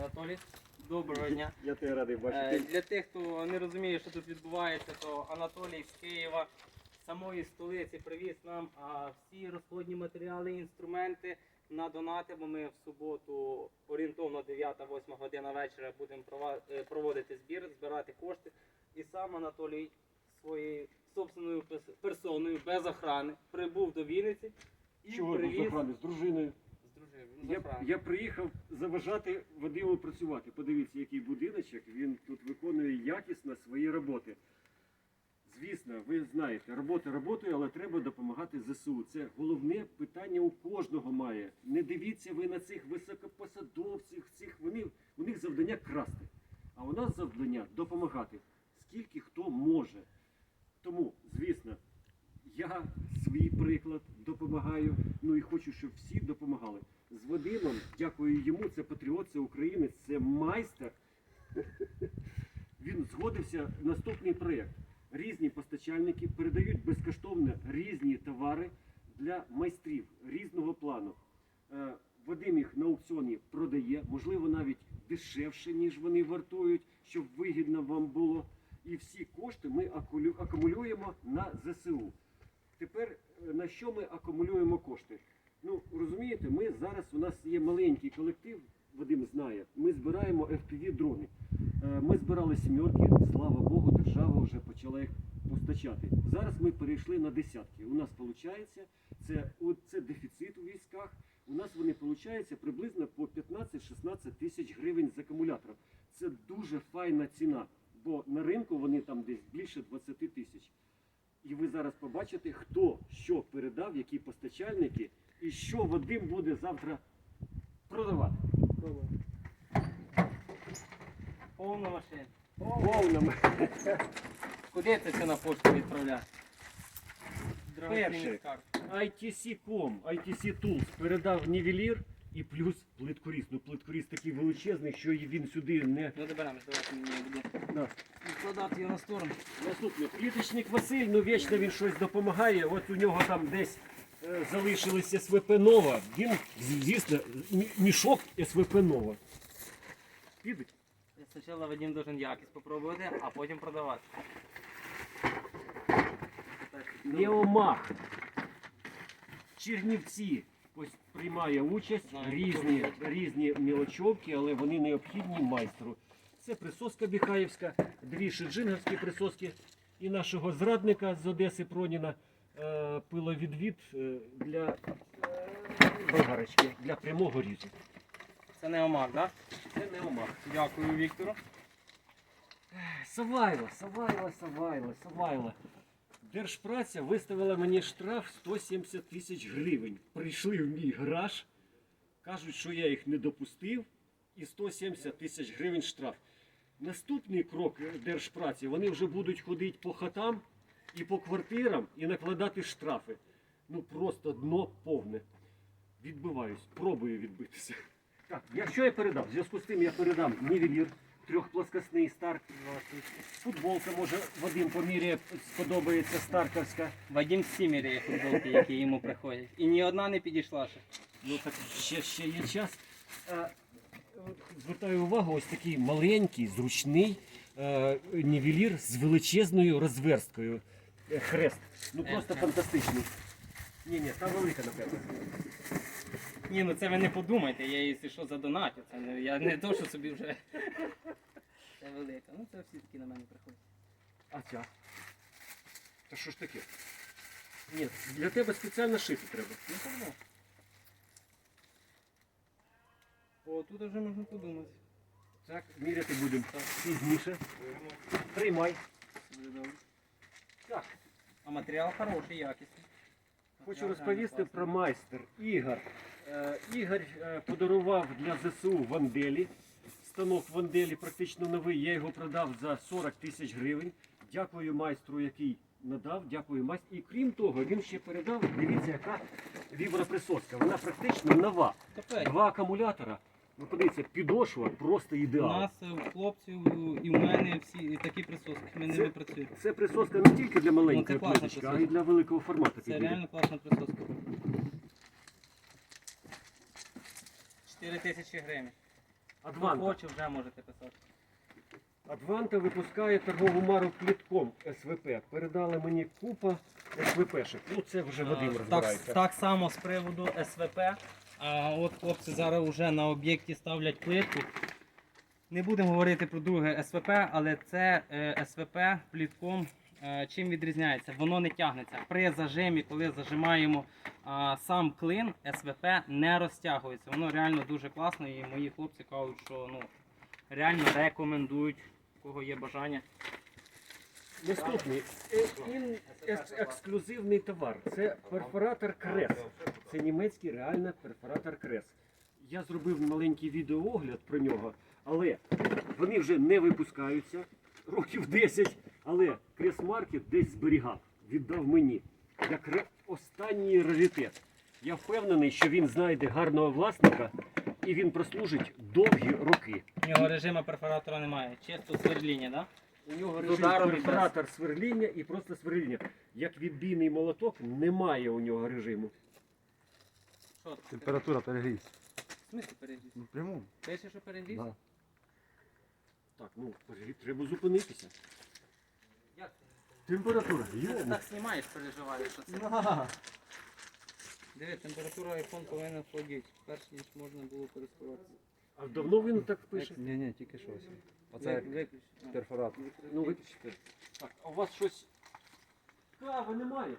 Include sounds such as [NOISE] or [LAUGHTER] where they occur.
Анатолій, доброго дня. [LAUGHS] Я тебе радий Е, бачити. Для тих, хто не розуміє, що тут відбувається, то Анатолій з Києва, з самої столиці, привіз нам всі розходні матеріали, інструменти на донати, бо ми в суботу орієнтовно 9-8 година вечора будемо е, проводити збір, збирати кошти. І сам Анатолій своєю собственною персоною без охрани прибув до Вінниці і Чого без привіз охрани? З з дружиною. Я, я приїхав заважати Вадиму працювати. Подивіться, який будиночок. Він тут виконує якісно свої роботи. Звісно, ви знаєте, робота роботою, але треба допомагати ЗСУ. Це головне питання у кожного має. Не дивіться ви на цих високопосадовців, цих вони, у них завдання красти. А у нас завдання допомагати. Скільки хто може. Тому, звісно, я свій приклад допомагаю. Ну і хочу, щоб всі допомагали. З Вадимом, дякую йому, це патріот, це українець, це майстер. Він згодився наступний проєкт. Різні постачальники передають безкоштовно різні товари для майстрів різного плану. Е, Вадим їх на аукціоні продає, можливо, навіть дешевше, ніж вони вартують, щоб вигідно вам було. І всі кошти ми акумулюємо на ЗСУ. Тепер е, на що ми акумулюємо кошти? Ну розумієте, ми зараз у нас є маленький колектив, Вадим знає. Ми збираємо fpv дрони. Е, Ми збирали сімерки, слава Богу, держава вже почала їх постачати. Зараз ми перейшли на десятки. У нас виходить, це, це дефіцит у військах. У нас вони получаються приблизно по 15-16 тисяч гривень з акумулятором. Це дуже файна ціна, бо на ринку вони там десь більше 20 тисяч. І ви зараз побачите, хто що передав, які постачальники, і що Вадим буде завтра продавати. Повна машина. Повним. [LAUGHS] Куди це все на пошту відправляти? Перше. ITC.com, ITC Tools передав нівелір і плюс плиткоріз. Ну плиткоріз такий величезний, що і він сюди не. Ну доберемо, давайте мені буде Да. відкладати його на сторону. Наступний пліточник Василь, ну вічно він щось допомагає. От у нього там десь е, залишилися СВП Нова. Він, звісно, мішок СВП Нова. Підуть? Спочатку Вадим должен якість попробувати, а потім продавати. Неомах. Чернівці ось приймає участь, різні, різні мілочовки, але вони необхідні майстру. Це присоска Біхаївська, дві шиджинговські присоски і нашого зрадника з Одеси Проніна пиловідвід е, для е, болгарочки, для прямого різу. Це не омак, так? Це неомах. Дякую Віктору. Савайло, Савайло, Савайло, Савайло. Держпраця виставила мені штраф 170 тисяч гривень. Прийшли в мій гараж, кажуть, що я їх не допустив, і 170 тисяч гривень штраф. Наступний крок е, держпраці, вони вже будуть ходити по хатам і по квартирам і накладати штрафи. Ну просто дно повне. Відбиваюсь, пробую відбитися. Так, якщо я передав, в зв'язку з тим я передам нівелір, трьохплоскосний старт, Футболка, може, Вадим поміряє, сподобається старковська. Вадим всі міряє футболки, які йому приходять. І ні одна не підійшла ще. Ну так ще, ще є час. А, звертаю увагу, ось такий маленький, зручний е, нівелір з величезною розверсткою. Е, хрест. Ну просто Е, е. фантастичний. Ні, ні, та велика, напевно. Ні, ну це ви не подумайте, я якщо що задонатю. Це не, я не то, що собі вже. Це велика. Ну це всі таки на мене приходять. А ця? Та що ж таке? Ні, для тебе спеціально шити треба. Ну так да. О, тут вже можна подумати. Так, міряти будемо Так. пізніше. Приймай. Буде добре. Так. А матеріал хороший, якісний. Хочу розповісти про майстер Ігор. Е, Ігор е, подарував для ЗСУ Ванделі. Станок Ванделі практично новий. Я його продав за 40 тисяч гривень. Дякую майстру, який надав. Дякую майстру. І крім того, він ще передав. Дивіться, яка віброприсоска. Вона практично нова. Два акумулятора. Ви подивіться, підошва просто У ідеал. нас е, у хлопців і в мене всі такі присоски. Ми ними працюємо. Це присоска не тільки для маленької Ну, це класна плиточки, а й присоска. для великого формату. Це підійде. реально класна присоска. 4 тисячі гривень. Хто Адванта. хоче, вже можете писати. Адванта випускає торгову мару плітком СВП. Передали мені купа СВПшек. Ну це вже Вадим Е, так, розбирається. так само з приводу СВП. А от хлопці зараз вже на об'єкті ставлять плитку. Не будемо говорити про друге СВП, але це е, СВП плітком. е, Чим відрізняється? Воно не тягнеться. При зажимі, коли зажимаємо а, сам клин, СВП не розтягується. Воно реально дуже класно і мої хлопці кажуть, що ну, реально рекомендують, у кого є бажання. Наступний е, ексклюзивний товар. Це перфоратор Крес. Це німецький реально перфоратор Крес. Я зробив маленький відеоогляд про нього, але вони вже не випускаються років 10, але Крес Маркет десь зберігав, віддав мені як останній раритет. Я впевнений, що він знайде гарного власника і він прослужить довгі роки. У нього режиму перфоратора немає. Чисто сверління, так? У нього режим ударом і без. перфоратор сверління і просто сверління. Як відбійний молоток, немає у нього режиму. Що це? Температура перегрівся. В смислі перегріз? Ну, пряму. Пише, що перегріз? Да. Так, ну треба зупинитися. Як? Температура. Ти Йому. так знімаєш, переживаєш, що це. Диви, температура iPhone повинна входити, перш ніж можна було користуватися. А давно він так пише? Ні, ні, тільки щось. Оце виключ. Перфоратор. Ну ви... Так, а у вас щось. Кави немає.